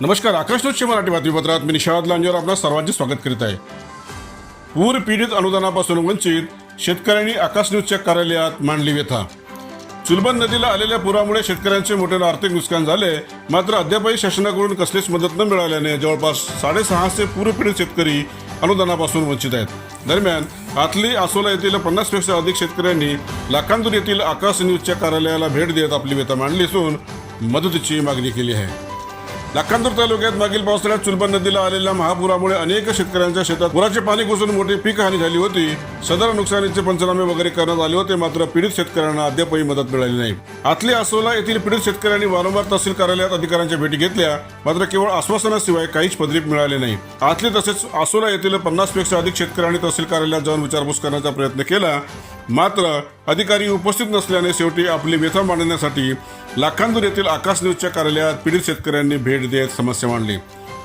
नमस्कार आकाश मराठी बातमीपत्रात मी निषाद लांजेवर आपल्या सर्वांचे स्वागत करीत आहे. पूर पीडित अनुदानापासून वंचित शेतकऱ्यांनी आकाश न्यूजच्या कार्यालयात मांडली व्यथा. चुलबन नदीला आलेल्या पुरामुळे शेतकऱ्यांचे मोठे आर्थिक नुकसान झाले. मात्र अद्यापही शासनाकडून कसलीच मदत न मिळाल्याने जवळपास साडेसहाशे पूरपीडित शेतकरी अनुदानापासून वंचित आहेत. दरम्यान आतली आसोला येथील पन्नासपेक्षा अधिक शेतकऱ्यांनी लाखांदूर येथील आकाश न्यूजच्या कार्यालयाला भेट देत आपली व्यथा मांडली असून मदतीची मागणी केली आहे. लाखांदूर तालुक्यात मागील पावसाळ्यात चुलबन नदीला आलेल्या महापुरामुळे अनेक शेतकऱ्यांच्या शेतात पुराचे पाणी घुसून मोठी पीक हानी झाली होती. सदर नुकसानीचे पंचनामे वगैरे करण्यात आले होते मात्र पीडित शेतकऱ्यांना अद्यापही मदत मिळाली नाही. आतली आसोला येथील पीडित शेतकऱ्यांनी वारंवार तहसील कार्यालयात अधिकाऱ्यांच्या भेटी घेतल्या मात्र केवळ आश्वासनाशिवाय काहीच पदरीप मिळाले नाही. आतली तसेच आसोला येथील पन्नासपेक्षा अधिक शेतकऱ्यांनी तहसील कार्यालयात जाऊन विचारपूस करण्याचा प्रयत्न केला. मात्र अधिकारी उपस्थित नसल्याने शेवटी आपली व्यथा मांडण्यासाठी लाखांदूर येथील आकाश न्यूजच्या कार्यालयात पीडित शेतकऱ्यांनी भेट देत समस्या मांडली.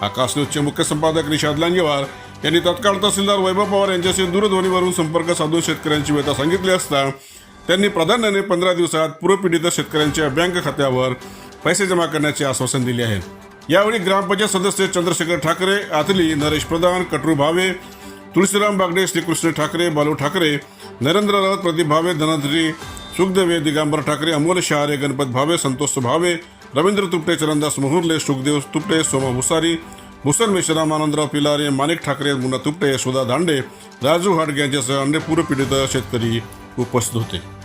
आकाश न्यूजचे मुख्य संपादक निषाद लांगेवार यांनी तत्काळ तहसीलदार वैभव पवार यांच्याशी दूरध्वनीवरून संपर्क साधून शेतकऱ्यांची व्यथा सांगितली असता त्यांनी प्राधान्याने पंधरा दिवसात पूरपीडित शेतकऱ्यांच्या बँक खात्यावर पैसे जमा करण्याचे आश्वासन दिले आहे. यावेळी ग्रामपंचायत सदस्य चंद्रशेखर ठाकरे आतली नरेश प्रधान कटरू भावे तुळशीराम बागडे श्रीकृष्ण ठाकरे बालू ठाकरे नरेंद्र राऊत प्रदीप भावे धनश्री सुखदेवे दिगंबर ठाकरे अमोल शहारे गणपत भावे संतोष भावे रवींद्र तुपटे चरणदास मोहुर्ले सुखदेव तुपटे सोमा भुसारी भूषण मेश्राम आनंदराव पिलारे माणिक ठाकरे मुन्ना तुपटे सुधा दांडे राजू हाडगे यांच्यासह अन्य पूरपीडित शेतकरी उपस्थित होते.